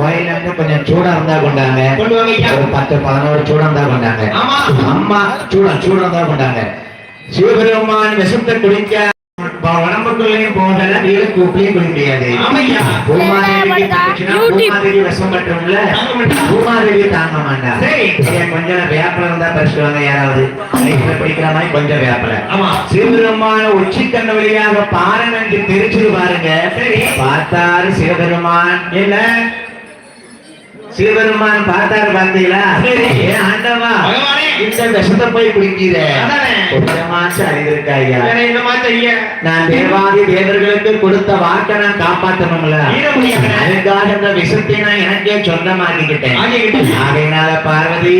கோயில்ல இருந்து கொஞ்சம் சூடா இருந்தா கொண்டாங்க. கொண்டு வாங்க ஐயா. ஒரு பத்து பதினோரு சூடம் இருந்தா கொண்டாங்க. ஆமா. அம்மா சூடம் சூடம் தான் கொண்டாங்க. சிவபெருமான் விஷத்தை குடிக்க உடம்புக்குள்ளேயும் போகல நீல கூப்பிலையும் குடிக்க முடியாது. பூமாதேவி விஷம் பட்டும்ல பூமாதேவி தாங்க மாட்டா சரி. ஐயா, கொஞ்சம் வேப்பில இருந்தா பறிச்சுவாங்க யாராவது. லைஃப்ல பிடிக்கிற மாதிரி கொஞ்சம் வேப்பில. ஆமா. சிவபெருமான உச்சிக்கண்ண வழியாக பாரநன்றி தெரிச்சுது பாருங்க. பார்த்தாரு சிவபெருமான். என்ன? சிவபெருமான் பார்த்தாரு பார்த்தீங்களா? ஆண்டவா இந்த விஷத்தை போய் குடிக்கிற. அதானே. கொஞ்சமாச்சும் அறிவு இருக்கா ஐயா நான் தேவாதி தேவர்களுக்கு கொடுத்த வாக்கை நான் காப்பாற்றணும்ல. அதுக்காக இந்த விஷத்தை நான் எனக்கே சொந்தமாக்கிக்கிட்டேன். ஆகையினால பார்வதி.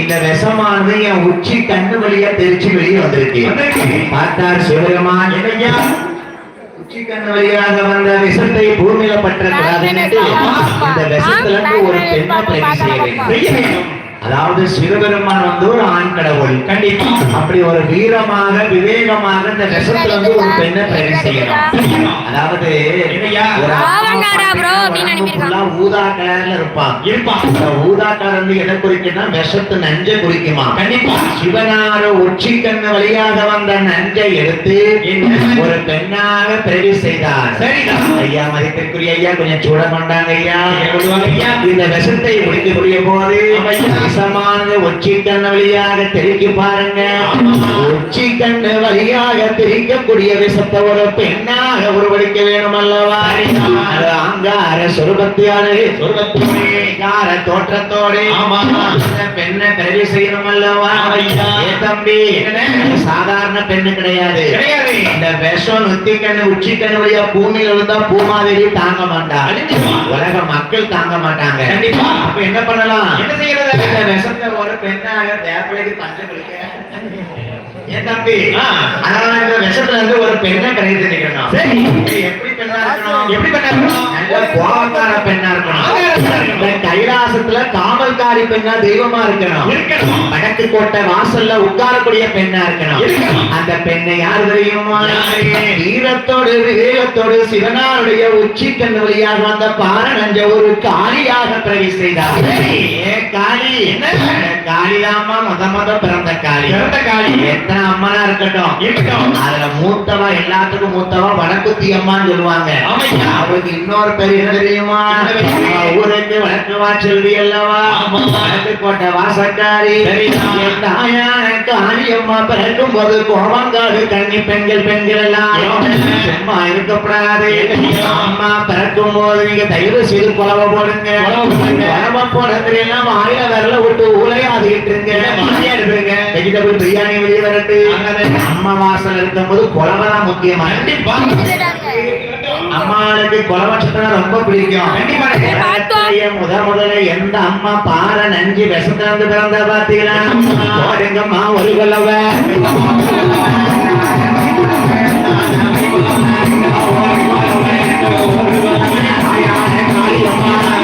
இந்த விஷமானது என் உச்சி கண்ணு வழியா தெரிச்சு வெளியே வந்திருக்கு. வந்திருக்கு. பார்த்தார் சிவபெருமான். என்னய்யா உச்சி கண்ணு வழியாக வந்த விஷத்தை பூமியில பற்றக்கூடாது இந்த விஷத்துல இருந்து ஒரு பெண்ணை பிரதி செய்ய வேண்டும். அதாவது சிவபெருமான் வந்து ஒரு ஆண் கடவுள். கண்டிப்பா. அப்படி ஒரு வீரமாக விவேகமாக இந்த விஷத்துல வந்து ஒரு பெண்ணை பிரதி செய்யணும். அதாவது ஊதா கலர்ல இருப்பான் இருப்பா. இந்த ஊதா கலர் வந்து எதை குறிக்குன்னா விஷத்து நஞ்சை குறிக்குமா. கண்டிப்பா. சிவனார உச்சி கண்ணு வழியாக வந்த நஞ்சை எடுத்து என்ன? ஒரு பெண்ணாக பிரதி செய்தார். சரிதான். ஐயா மதிப்பிற்குரிய ஐயா கொஞ்சம் சூட கொண்டாங்க ஐயா. இந்த விஷத்தை முடிக்கக்கூடிய போது ஐயா. விஷமானது உச்சி கண்ணு வழியாக தெரிக்க பாருங்க. உச்சி கண்ணு வழியாக தெரிக்கக்கூடிய விஷத்தை ஒரு பெண்ணாக உருவடிக்க வேணும் அல்லவா அங்கார சொருபத்தியானது. சொருபத்தியார தோற்றத்தோடு பெண்ணை பிறவி செய்யணும் அல்லவா தம்பி சாதாரண பெண்ணு கிடையாது. இந்த விஷம் நுத்தி கண்ணு உச்சி கண்ணு வழியா பூமியில இருந்தா பூமாதேவி தாங்க மாட்டா. உலக மக்கள் தாங்க மாட்டாங்க. அப்ப என்ன பண்ணலாம்? என்ன செய்யறது? இந்த விஷத்தை ஒரு பெண்ணாக தேவைக்கு பஞ்சம் ஏன் தம்பி ஆ. அதனால இந்த விஷத்துல இருந்து ஒரு பெண்ணை கிடைத்து நிக்கணும் சரி. எப்படி பெண்ணா இருக்கணும் எப்படி பெண்ணா இருக்கணும்? நல்ல கோபக்கார பெண்ணா இருக்கணும் இந்த கைலாசத்துல காவல்காரி பெண்ணா தெய்வமா இருக்கணும். வடக்கு கோட்டை வாசல்ல உட்காரக்கூடிய பெண்ணா இருக்கணும். அந்த பெண்ணை யார் தெரியுமா? வீரத்தோடு விவேகத்தோடு சிவனாருடைய உச்சி கண் வழியாக வந்த பாரநஞ்ச ஒரு காளியாக பிரவி செய்தார் காளி என்ன? காளிதாம்மா முத முத பிறந்த காளி பிறந்த காளி. எத்தனை அம்மனா இருக்கட்டும்? இருக்கட்டும். அதுல மூத்தவா எல்லாத்துக்கும் மூத்தவா வடக்குத்தி அம்மான்னு சொல்லுவாங்க. ஆமையா. அவருக்கு இன்னொரு பேர் என்ன தெரியுமா? ஊருக்கு வடக்கு வாசல்வி அல்லவா? கோட்டை வாசக்காரி. தாயான காளியம்மா பிறக்கும் போது கோவங்காடு கண்ணி பெண்கள் பெண்கள் எல்லாம். சும்மா இருக்கக்கூடாது அம்மா பிறக்கும் போது நீங்க தயவு செய்து குழவை போடுங்க. குழவை போடுறது எல்லாம் வாயில விரல விட்டு ஊழையாதிட்டு இருங்க. வெஜிடபிள் பிரியாணி வெளியே வரட்டு இருக்கு அம்மா வாசல் இருக்கும் போது குழம்பு தான் முக்கியமா? கண்டிப்பா. அம்மாளுக்கு குழம்பு ரொம்ப பிடிக்கும். முதல் முதல்ல எந்த அம்மா பார நஞ்சு விஷத்தாந்து பிறந்த பாத்தீங்களா? எங்கம்மா ஒரு கொல்லவ Oh,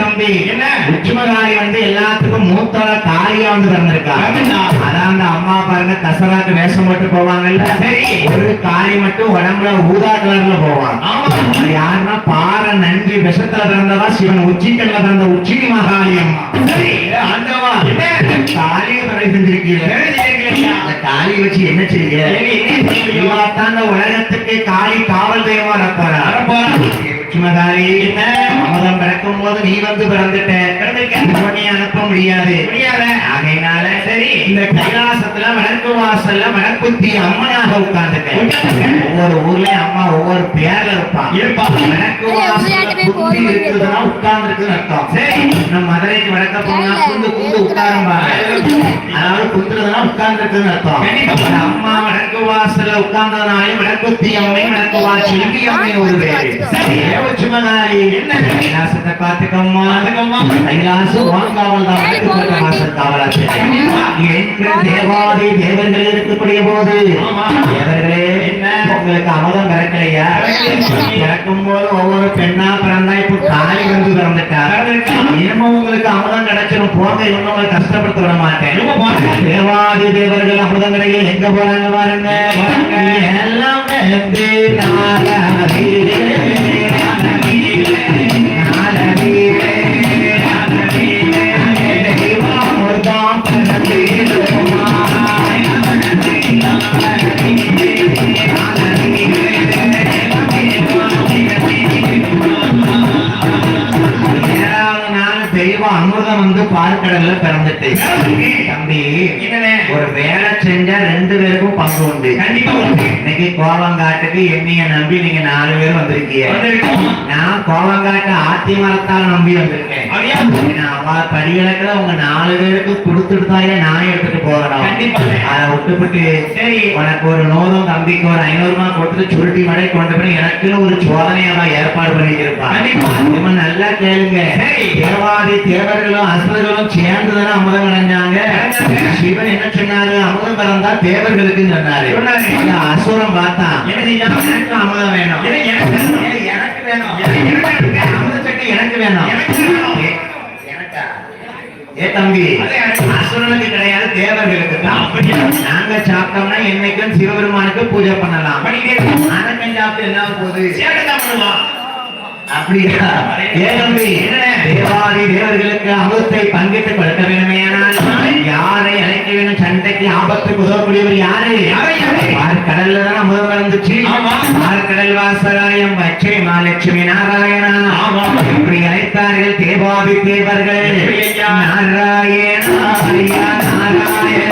தம்பி. என்ன? உச்சுமகாரி வந்து எல்லாத்துக்கும் மூத்தவ காளியா வந்து பிறந்திருக்கா. அதான் அந்த அம்மா பாருங்க தசராக்கு வேஷம் போட்டு போவாங்கல்ல. ஒரு காளி மட்டும் உடம்புல ஊதா கலர்ல. அது யாருன்னா பார நன்றி விஷத்துல பிறந்தவா சிவன் உச்சிக்கல்ல பிறந்த உச்சினி மகாளி அம்மா காளியை வரை செஞ்சிருக்கீங்க. காளியை வச்சு என்ன செய்ய? இவாத்தான் உலகத்துக்கு காளி காவல் தெய்வமா. உச்சிமகாரி என்ன? அமுதம் பிறக்கும் போது நீ வந்து பிறந்துட்ட. உன்னை அனுப்ப முடியாது முடியாத. ஆகையினால சரி இந்த கைலாசத்துல வடக்கு வாசல்ல வடக்குத்தி அம்மனாக உட்கார்ந்துட்ட உட்கார்ந்துட்ட. ஒவ்வொரு ஊர்லயும் அம்மா ஒவ்வொரு பேர்ல இருப்பான் இருப்பா. வடக்கு வாசல்ல இருக்குதுன்னா உட்கார்ந்து இருக்குன்னு அர்த்தம் சரி நம்ம மதுரைக்கு வடக்க போனா குந்து குந்து உட்காரும்பாங்க அதாவது குந்துறதுன்னா உட்கார்ந்து இருக்குன்னு அர்த்தம் அம்மா வடக்கு வாசல்ல உட்கார்ந்ததுனால வடக்குத்தி அம்மை வடக்கு வாசல் அம்மை ஒரு பேரு சுமனாரி என்ன கைலாசத்தை. கைலாசம் வாங்காமல் தான் வாசல் தேவாதி தேவர்கள் இருக்கக்கூடிய போது ஆமா. தேவர்களே என்ன? உங்களுக்கு அமுதம் பிறக்கலையா பிறக்கலை. பிறக்கும் போது ஒவ்வொரு பெண்ணா பிறந்தா இப்ப காளி வந்து. இனிமே உங்களுக்கு அமுதம் கிடைச்சிடும் போங்க உங்களை கஷ்டப்படுத்த விட மாட்டேன். தேவாதி தேவர்கள் அமுதம் கிடைக்க எங்க போறாங்க பாருங்க பாருங்க. எல்லாம் பால்கடல்ல பிறந்துட்டு தம்பி என்னண்ணே? ஒரு வேலை செஞ்சா ரெண்டு பேருக்கும் பங்கு உண்டு கண்டிப்பா உண்டு. இன்னைக்கு கோவங்காட்டுக்கு என்னைய நம்பி நீங்க நாலு பேர் வந்திருக்கீங்க. நான் கோவங்காட்டு ஆத்தி மரத்தால் நம்பி வந்திருக்கேன் படிகளுக்கு உங்க நாலு பேருக்கு கொடுத்துட்டு தான் நான் எடுத்துட்டு போகணும் கண்டிப்பா. அதை விட்டுவிட்டு சரி. உனக்கு ஒரு நூறும் தம்பிக்கு ஒரு ஐநூறு ரூபாய் கொடுத்துட்டு சுருட்டி மடை கொண்டு போய் எனக்குன்னு ஒரு சோதனையை அவன் ஏற்பாடு பண்ணியிருப்பான் நல்லா கேளுங்க. தேவாதி தேவர்களும் அசுரர்களும் சேர்ந்துதானே அமுதம் அடைஞ்சாங்க அடைஞ்சாங்க. சிவன் என்ன சொன்னாரு அமுதம் பிறந்தா தேவர்களுக்கு சொன்னாரு அசுரம் பார்த்தான்? எனக்கு அமுதம் வேணும் எனக்கு வேணும்? ஏய், எனக்கு வேணும். ஏ, தம்பி. அசுரனுக்கு கிடையாது தேவர்களுக்கு தான்? நாங்க சாப்பிட்டோம்னா என்னைக்கும் சிவபெருமானுக்கு பூஜை பண்ணலாம். அனக்கம் சாப்பிட்டு என்ன போகுது. அப்படியா? ஏ தம்பி? தேவாதி தேவர்களுக்கு அமுதத்தை பங்கிட்டு கொடுக்க வேண்டுமேயானால் யாரை அழைக்க வேண்டும் சண்டைக்கு ஆபத்துக்கு உதவக்கூடியவர் யாரு? கடல்ல தான் அமுதம். கடல் வாசகாயம் பச்சை மாலட்சுமி நாராயணா. இப்படி அழைத்தார்கள் தேவாதி தேவர்கள். நாராயணா நாராயணா.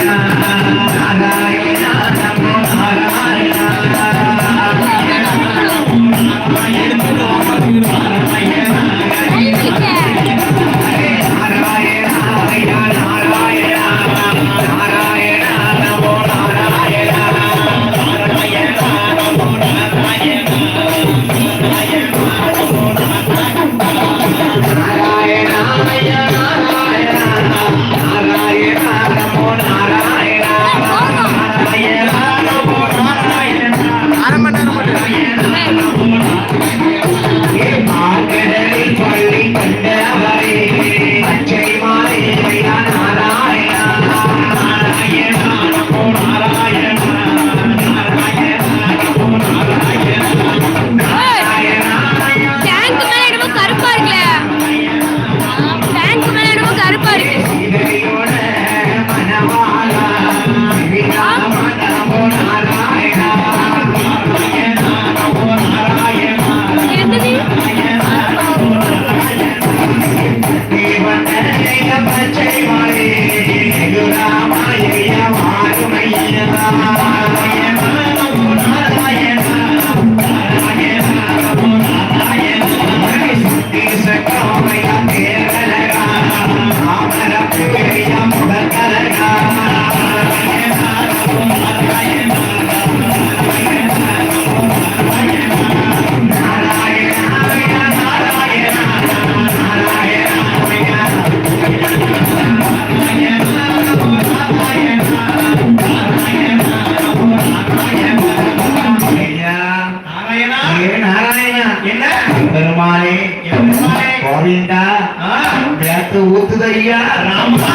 நாராயணா. என்ன? பெருமாளே. கோவிந்தா ஆ, நேத்து ஊத்துதையா ராமா.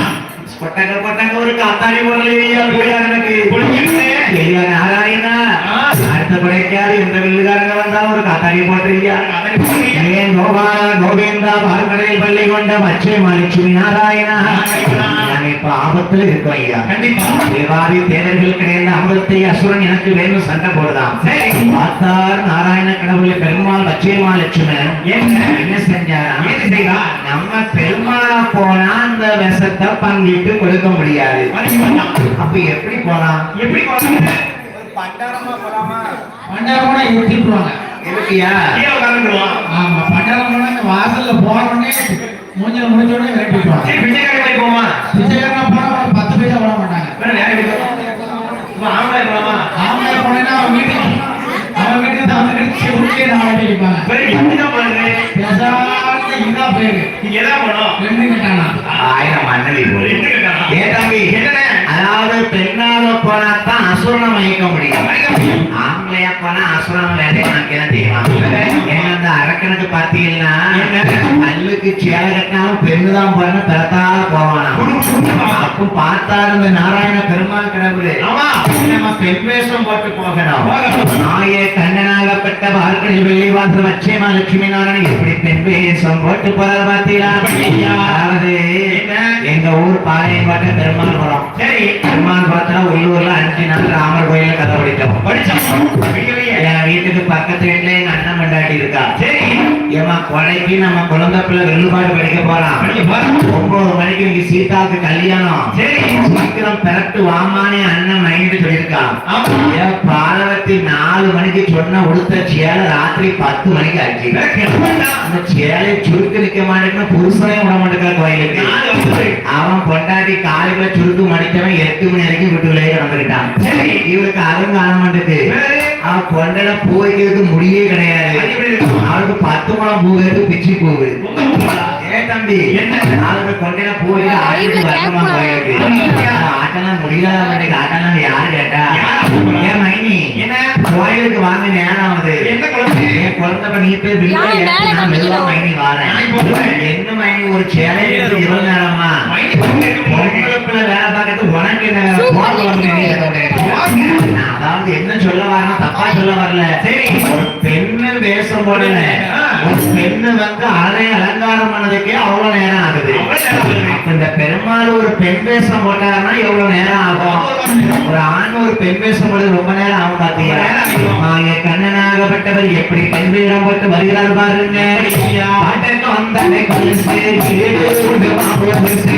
கொட்டங்க கொட்டங்க ஒரு காத்தாடி பொருளையா போயா எனக்கு. ஐயா நாராயணா. அடுத்த படைக்காது இந்த வில்லுகாரங்க வந்தா ஒரு காத்தாடி புரியுங்க. ஏன் கோபால கோவிந்தா பார்க்கடையில் பள்ளி கொண்ட மச்சை மலிச்சுமி நாராயணா இப்ப ஆபத்துல இருக்கோம் ஐயா கண்டிப்பா. தேவாதி தேவர்களுக்கு நேர்ந்த அமிர்தத்தை அசுரன் எனக்கு வேணும் சண்டை போடுதான். பார்த்தார் நாராயண கடவுளை பெருமாள் லட்சுமி லட்சுமணன் என்ன? என்ன செஞ்சாரா ஏது செய்றா? நம்ம பெருமாளா போனா அந்த விஷத்தை பங்கிட்டு கொடுக்க முடியாது. அப்ப எப்படி போலாம் எப்படி இவங்க திருப்புவாங்க எப்படியா கீழே உட்கார்ந்துருவான். ஆமா பண்டாரமோனா இந்த வாசல்ல உடனே மூஞ்சில முடிஞ்ச உடனே விரட்டி விட்டுருவாங்க சரி, பிச்சைக்காரன் போவான். பிச்சைக்காரனா போனா பத்து பைசா விட மாட்டாங்க வீட்டுக்கு? ஆம்பளை இருக்கலாமா? ஆம்பளை போனேன்னா அவன் வீட்டுக்கு அவன் வீட்டுக்கு தான் வந்து செவுட்டிலே நான் அடிப்பாங்க பேரு நீங்க எதா போனோம்? ரெண்டு கட்டானா ஆயிரம் ரெண்டு கட்டானா? ஏ தம்பி என்னண்ணே? அதாவது பெண்ணால போனா தான் அசுரனை மயக்க முடியும். ஆம்பளையா போனா அசுரன் வேலை என்ன தெரியும் ஏன்னா அந்த அரக்கனுக்கு பாத்தீங்கன்னா கல்லுக்கு சேலை கட்டினாலும் பெண்ணு தான் போறேன்னு பிறத்தால போவானா அப்போ பார்த்தாரு இந்த நாராயண பெருமாள் கடவுள் ஆமா. நம்ம பெண் வேஷம் போட்டு போகணும். நாயே கண்ணனாகப்பட்ட வாழ்க்கையில் வெள்ளி வாசல் லட்சுமி லட்சுமி நாராயணன் எப்படி பெண் வேஷம் போட்டு போறது பார்த்தீங்களா அதாவது எங்க ஊர் பாளையங்கோட்டை பெருமாள் குளம் சரி. பெருமாள் குளத்துல உள்ளூர்ல அஞ்சு நாள் ராமர் கோயில கதை படித்தோம் படிச்சோம். என் வீட்டுக்கு பக்கத்து வீட்டுல எங்க அண்ணன் மண்டாட்டி இருக்கா சரி. ஏமா கொடைக்கு நம்ம குழந்தை பிள்ளை வெள்ளுபாடு படிக்க போறான் படிக்க போறான். ஒன்பது மணிக்கு இங்க சீதாவுக்கு கல்யாணம். சீக்கிரம் பிறட்டு வாமானே அண்ணன் மைண்டு சொல்லியிருக்கான் பாலவத்தி நாலு மணிக்கு சொன்ன உடுத்த சேலை ராத்திரி பத்து மணிக்கு ஆச்சு. அந்த சேலை சுருக்கு நிக்க மாட்டேங்குன்னு புருஷனே விட மாட்டேங்கிற கோயிலுக்கு. அவன் பொண்டாட்டி காலையில சுருக்கு மடிச்சவன் எட்டு மணி வரைக்கும் வீட்டுக்குள்ளேயே கிடந்துக்கிட்டான் சரி. இவருக்கு அருங்க ஆன மாட்டேங்குது வேற? அவன் பொண்டல பூ வைக்கிறதுக்கு முடியே கிடையாது? அவனுக்கு பத்து முழம் பூ வைக்கிறது பிச்சு பூவு? உங்க ஊரா? ஏ தம்பி என்ன? நாளுக்கு கொண்டையில பூ வைக்கிற ஆட்டுக்கு வருத்தமா போயிருக்கு ஆட்டெல்லாம் ஆட்டெல்லாம் யாரு கேட்டா? ஏன் மைனி என்ன? கோயிலுக்கு வாங்க நேரம் என்ன குழந்தை? என் குழந்தை நீ போய் மெதுவா? மைனி வாரேன். என்ன மைனி ஒரு சேலை எடுத்து இவ்வளவு நேரமா வேலை பார்க்கறது உனக்கு அதாவது என்ன சொல்ல வரேன்னா தப்பா சொல்ல வரல சரி. பெண்ணு ஆ. ஒரு பெண்ணு வந்து அரை அலங்காரம் பண்ணதுக்கே ஆகுது. அவ்வளவு நேரம் ஆகுது. இந்த பெருமாள் ஒரு பெண் வேஷம் போட்டாருன்னா எவ்வளவு நேரம் ஆகும்? ஒரு ஆண் ஒரு பெண் வேஷம் போடுறது ரொம்ப நேரம் ஆகும் பாத்தீங்களா? கண்ணனாகப்பட்டவர் எப்படி பெண் வேடம் போட்டு வருகிறார் பாருங்க. வந்தனை கொலுசு, கொலுசு,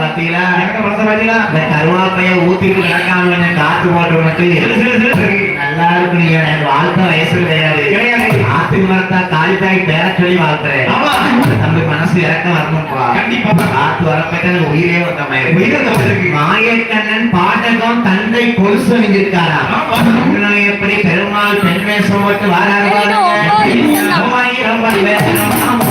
பாத்தீங்களா எனக்கு குழந்தை பாத்தீங்களா? இந்த கருவாப்பைய ஊத்திட்டு கொஞ்சம் காத்து போட்டு நல்லா இருக்கு நீங்க எனக்கு வாழ்த்த வயசு கிடையாது. ஆத்து மரத்தா காளி தாய் பேர சொல்லி வாழ்த்துறேன். நம்ம மனசு இறக்கம் வரணும்ப்பா கண்டிப்பா. காத்து வரப்பட்ட உயிரே வந்த மாதிரி உயிரே. மாயக்கண்ணன் பாடகம் தந்தை ஆமா. இன்னும் எப்படி பெருமாள் பெண் வேஷம் போட்டு வாராரு பாருங்க.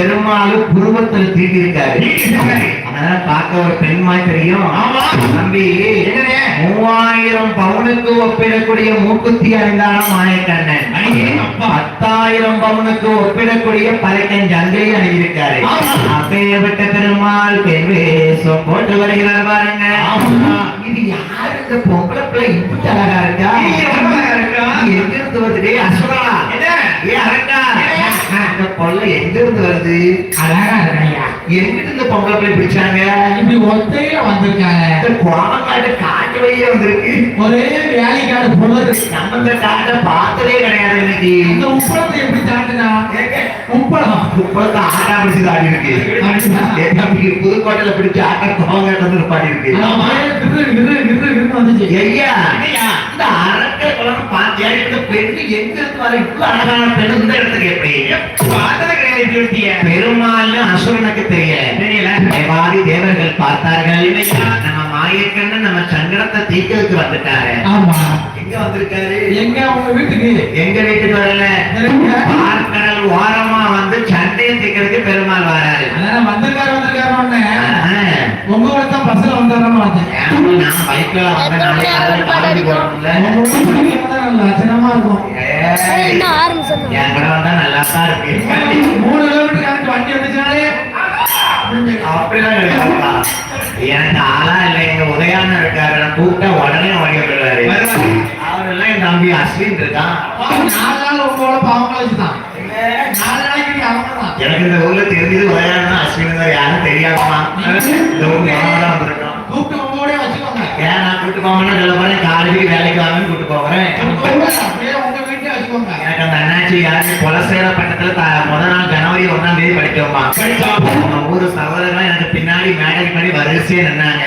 பெருமாள் புருவத்தில் தீட்டிருக்காரு அதனால பார்க்க ஒரு பெண்மாய் தெரியும் ஆமா. தம்பி? மூவாயிரம் பவுனுக்கு ஒப்பிடக்கூடிய மூக்குத்தி அணிந்தாலும் மாயக்கண்ணன். பத்தாயிரம் பவுனுக்கு ஒப்பிடக்கூடிய பறைக்கன் ஜந்தையை அணிஞ்சிருக்காரு. அப்பேற்பட்ட பெருமாள் பெண் வேஷம் போட்டு வருகிறார் பாருங்க. இது யாரு இந்த பொம்பளை பிள்ளை இப்படி அழகா இருக்கா இது எவ்வளவு அழகா இருக்கா? இது எங்க இருந்து வருது அசுரா? ஏ அரக்கா பொல்ல எங்க இருந்து வருது? அழகா எங்கிட்டு இந்த பொம்பளை பிள்ளை பிடிச்சாங்க இப்படி ஒத்தையில வந்திருக்காங்க. இந்த கோவக்காட்டு காட்டு வழியே வந்திருக்கு. ஒரே வேலைக்காடு புலரு நம்ம இந்த காட்டை பார்த்ததே கிடையாது இன்னைக்கு. இந்த உப்பளத்தை எப்படி தாண்டுனா? உப்பளம். உப்பளத்தை ஆட்டா பிடிச்சு தாடி இருக்கு புதுக்கோட்டையில பிடிச்சு ஆட்டா கோவங்காட்டு வந்து பாடி இருக்கு ஐயா? இந்த அரக்க குளம் பாத்தியா இந்த பெண்ணு எங்க இருந்து இவ்வளவு அழகான பெண்ணு இந்த இடத்துக்கு எப்படி? பார்த்ததே கிடையாது. பெருமாள்னு அசுரனுக்கு தெரியல. தெரியல. தேவாதி தேவர்கள் பார்த்தார்கள். நம்ம மாயக்கண்ணன் நம்ம சங்கடத்தை தீர்க்கிறதுக்கு வந்துட்டாரு. ஆமா. எங்க வந்திருக்காரு? எங்க? உங்க வீட்டுக்கு. எங்க வீட்டுக்கு வரல? பார்க்கடல் ஓரமா வந்து சண்டையை தீர்க்கிறதுக்கு பெருமாள் வராரு. வந்திருக்காரு. ஆஹா. உங்க கூட தான் பஸ்ல வந்தாரமா வந்தேன் ஏன் நான் பைக்ல வந்தேன். நாளைக்கு காலையில காலேஜ் போகணும்ல உங்க கூட படிக்க வந்தா நல்லா லட்சணமா இருக்கும். ஏய், என்ன ஆரம்பிச்சிடணும் என் கூட வந்தா நல்லா தான் இருக்கு மூணு கிலோமீட்டர் கணக்கு வண்டி வந்துச்சுனாலே அப்படிலாம் கிடையாதுப்பா. எனக்கு ஆளா இல்லை. எங்க உதயான்னு இருக்காரு. நான் கூப்பிட்டா உடனே ஓடி வந்துடுவாரு அவரெல்லாம் என் தம்பி அஸ்வின் இருக்கான். நாலு நாள் உங்களோட பாவங்களை வச்சுதான். நாலு எனக்கு இந்த ஊர்ல தெரிஞ்சது உதயான்னு அஸ்வின் தான் யாரும் தெரியாதுமா இந்த ஊர் மனோட வந்திருக்கோம் உங்களோட வச்சுக்கோங்க. ஏன் நான் கூட்டு போவேன்னு சொல்ல போறேன் காலேஜுக்கு வேலைக்கு வாங்கன்னு கூட்டு போறேன்? அப்படியே உங்க வீட்டுல வச்சுக்கோங்க. எனக்கு அந்த அண்ணாச்சி யாரு கொலசேர பட்டத்துல த- முத நாள் ஜனவரி ஒண்ணாம் தேதி படிக்கோமா நம்ம ஊரு சகோதரர்கள் எனக்கு பின்னாடி மேடல் பண்ணி வரிசையா நின்னாங்க.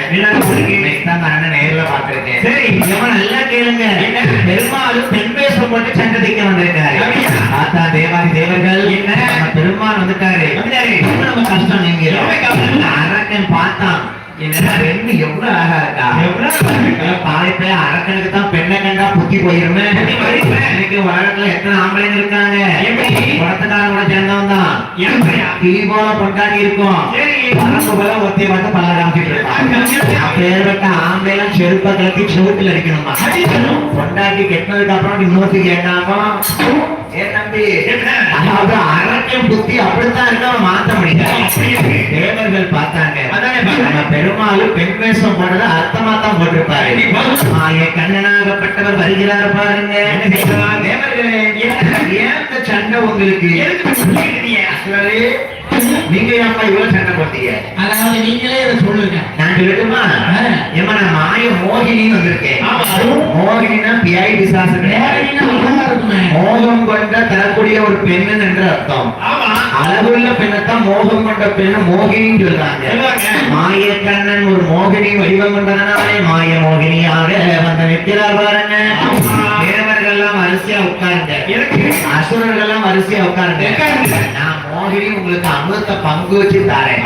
அந்த அண்ணன் நேர்ல பாத்துருக்கேன் சரி. இவன் நல்லா கேளுங்க. பெருமாளும் பெண் வேஷம் போட்டு வந்திருக்காரு. ஆத்தா தேவாதி தேவர்கள் என்ன? நம்ம பெருமாள் வந்துட்டாரு. நம்ம கஷ்டம் நீங்க அரக்கன் பார்த்தான். என்ன பெண் எவ்வளவு அழகா இருக்கா? எவ்வளவு அரக்கனுக்கு தான் பெண்ணை கண்டா புத்தி போயிருமே. எனக்கு உலகத்துல எத்தனை ஆம்பளைங்க இருக்காங்க? குளத்துக்காரன் கூட சேர்ந்தவன் தான். கிளி போல பொண்டாடி இருக்கும். வரம்பு போல ஒருத்தி மட்டும் பல காமிச்சிட்டு இருப்பான் அப்பேற்பட்ட ஆம்பளைலாம் செருப்ப கலத்தி செவுத்துல அடிக்கணுமா? பொண்டாட்டி கெட்டதுக்கு அப்புறம் இன்னொருத்தி ஏன் தம்பி. அதாவது அரக்கன் புத்தி அப்படித்தான் இருக்கு அவன் மாத்த முடியாது. தேவர்கள் பார்த்தாங்க. பெருமாளும் பெண் வேஷம் போட்டது அர்த்தமா தான் போட்டிருப்பாரு மாய கண்ணனாகப்பட்டவர் வருகிறார் பாருங்க. தேவர்களே ஏன் சண்டை உங்களுக்கு? நீங்க இவ்வளவு சண்டை போட்டீங்க அதாவது நீங்களே இதை சொல்லுங்க. நான் சொல்லட்டுமா? ஏமா நான் மாய மோகினின்னு வந்திருக்கேன். பியாய் பிசாசு இருக்குமே. மோகம் கொண்ட தரக்கூடிய ஒரு பெண்ணு என்று அர்த்தம். அளவுள்ள பெண்ணைத்தான் மோகம் கொண்ட பெண்ணு மோகினின்னு சொல்றாங்க. மாய கண்ணன் ஒரு மோகினி வடிவம் கொண்டதனாலே மாய மோகினியாக வந்து நிற்கிறார் பாருங்க. வரிசையா உட்காருங்க. அசுரர்கள் எல்லாம் வரிசையா உட்காருங்க. நான் மோகினி உங்களுக்கு அமிர்த பங்கு வச்சு தாரேன்.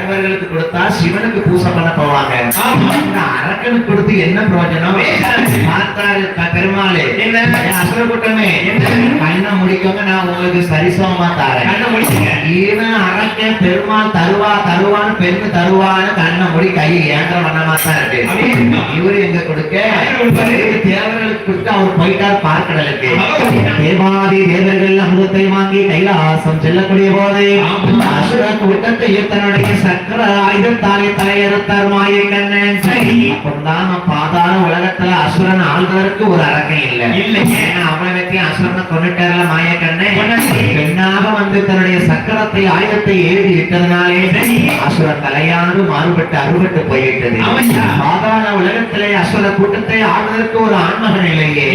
தேவர்களுக்கு கொடுத்தா சிவனுக்கு பூசை பண்ண போவாங்க. அரக்கனுக்கு கொடுத்து என்ன பிரயோஜனம்? பார்த்தாரு பெருமாளே. என்ன? அசுர கூட்டமே. கண்ணை முடிக்கவங்க நான் உங்களுக்கு சரிசமமா தாரேன். கண்ணை முடிச்சுங்க. இவன் அரக்கன் பெருமாள் தருவா தருவான்னு பெண்ணு தருவான்னு கண்ணை முடி கை ஏந்திர பண்ணமா தான் இருக்கு. இவரு எங்க கொடுக்க? தேவர்களுக்கு கொடுத்து அவர் போயிட்டார் பார்க்கடலுக்கு. தேவாதி தேவர்கள் அமிர்தத்தை வாங்கி கைலாசம் செல்லக்கூடிய போது அசுர கூட்டத்தை தன்னுடைய சக்கர ஆயுதத்தாலே தலையறுத்தார் மாய கண்ணன். சரி அப்பதான் நம்ம பாதாள உலகத்துல அசுரன் ஆள்வதற்கு ஒரு அரக்கன் இல்ல. இல்ல. ஏன்னா அவனை வச்சு அசுரனை கொண்டுட்டார்ல மாய கண்ணன். பெண்ணாக வந்து தன்னுடைய சக்கரத்தை ஆயுதத்தை ஏறி விட்டதனாலே அசுர தலையானது மாறுபட்டு அறுபட்டு போய்விட்டது. பாதாள உலகத்திலே அசுர கூட்டத்தை ஆள்வதற்கு ஒரு ஆண்மகன் இல்லையே.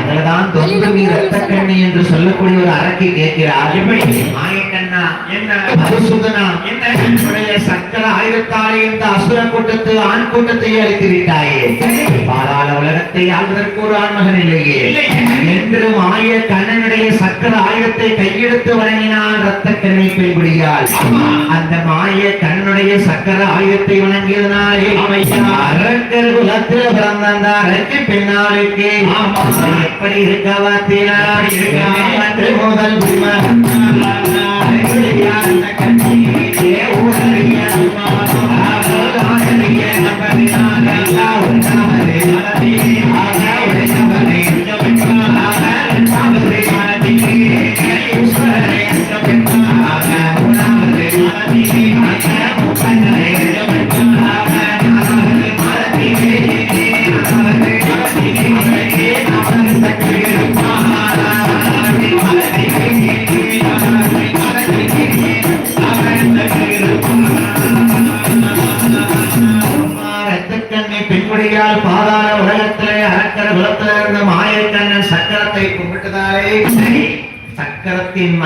அதுலதான் தொங்குமி ரத்த கண்ணி என்று சொல்லக்கூடிய ஒரு அரக்கை கேட்கிறார். எப்படி? மாயக்கண்ணா என்ன? மதுசூதனா சக்கர ஆயுதத்தாலே இந்த அசுர கூட்டத்து ஆண் கூட்டத்தை அழித்து விட்டாயே. பாதாள உலகத்தை ஆள்வதற்கு ஒரு ஆண்மகன் இல்லையே. என்று மாய கண்ணனுடைய சக்கர ஆயுதத்தை கையெடுத்து வணங்கினான் ரத்த கண்ணை பெண்குடியால். அந்த மாய கண்ணனுடைய சக்கர ஆயுதத்தை வணங்கியதனாலே அரக்கர் குலத்தில் பிறந்த அரக்கு பெண்ணாளுக்கு எப்படி இருக்க அன்று முதல்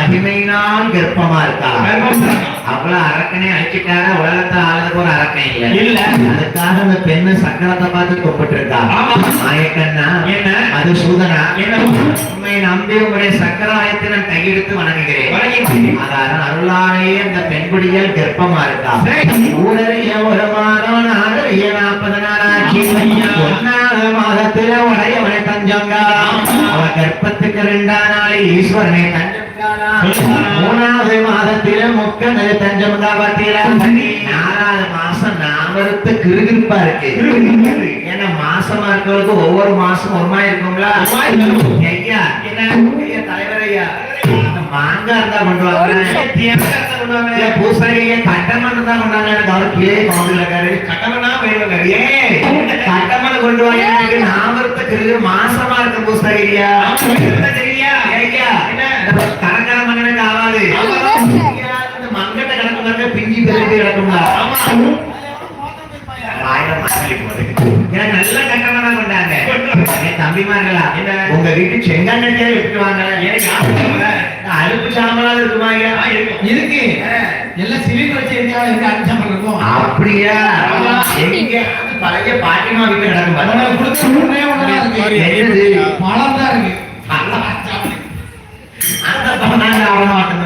மகிமையினால் கர்ப்பமா இருக்கா அவ்வளவு அரக்கனே அழிச்சிட்டாரா உலகத்தை ஆளதுக்கு ஒரு அரக்கன் இல்ல இல்ல. அதுக்காக அந்த பெண்ணு சக்கரத்தை பார்த்து கூப்பிட்டு இருக்கா. மாயக்கண்ணா என்ன? அது சூதனா என்ன? உண்மை நம்பி உங்களுடைய சக்கராயத்தை நான் கையெடுத்து வணங்குகிறேன். அதாவது அருளாலே அந்த பெண்குடிகள் கர்ப்பமா இருக்கா. ஊரறிய ஒரு மாதம் நாடறிய நாற்பது நாளாச்சு ஒன்னாவது மாதத்துல உடையவனை தஞ்சங்காரா அவ கர்ப்பத்துக்கு ரெண்டாம் நாளை ஈஸ்வரனை தஞ்சங்காரா மூணாவது மாதத்தில முக்கனது தஞ்சம் காப்பாத்தீரா நாலாவது மாசம் நாமருத்து கிருகிருப்பா இருக்கு. ஏன்னா மாசமா இருக்கிறவங்களுக்கு ஒவ்வொரு மாசம் ஒரு மாதிரி இருக்குங்களா ஐயா என்ன? தலைவர் ஐயா. மாங்காய் இருந்தா கொண்டு வாங்க கட்டமண்ணு தான் கொண்டாங்க. எனக்கு அவர் கீழே கவுண்டில் கட்டமனா வேணுங்க ஏய் கட்டமண்ணு கொண்டு வாங்க எனக்கு நாமருத்து கிருகிரு மாசமா இருக்க பூசாரி ஐயா தெரியா தம்பிமார்களா உங்க வீட்டு செங்காண்டியா எடுத்துவாங்க அழுப்பு சாம்பலாவது இருக்குமாங்க இருக்கு. எல்லாம் சிவில் வச்சு எங்கேயாவது இருக்கு அழுப்பு சாம்பல் இருக்கும்? அப்படியா? எங்க? பழைய பாட்டிமா வீட்டு நடக்கும் அதனால கொடுத்து என்னது? பழம் தான் இருக்கு. அந்த பழம் நாங்க அவ்வளவு மாட்டோம்